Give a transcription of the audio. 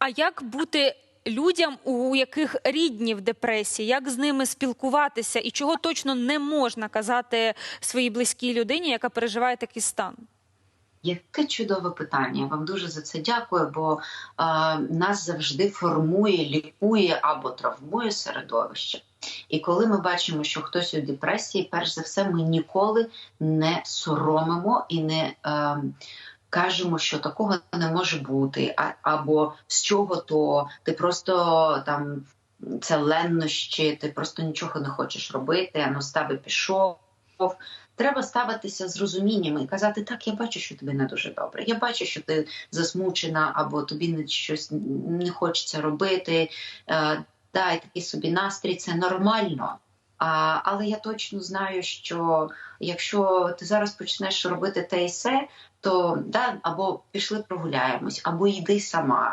А як бути людям, у яких рідні в депресії, як з ними спілкуватися, і чого точно не можна казати своїй близькій людині, яка переживає такий стан? Яке чудове питання. Я вам дуже за це дякую, бо е, нас завжди формує, лікує або травмує середовище. І коли ми бачимо, що хтось у депресії, перш за все, ми ніколи не соромимо і не е, кажемо, що такого не може бути, а, або з чого то ти просто там це леннощі, ти просто нічого не хочеш робити, а ну тебе пішов. Треба ставитися з розумінням і казати, так, я бачу, що тобі не дуже добре. Я бачу, що ти засмучена, або тобі не щось не хочеться робити. Е, дай такий собі настрій, це нормально. Але я точно знаю, що якщо ти зараз почнеш робити те і се, то да, або пішли прогуляємось, або йди сама.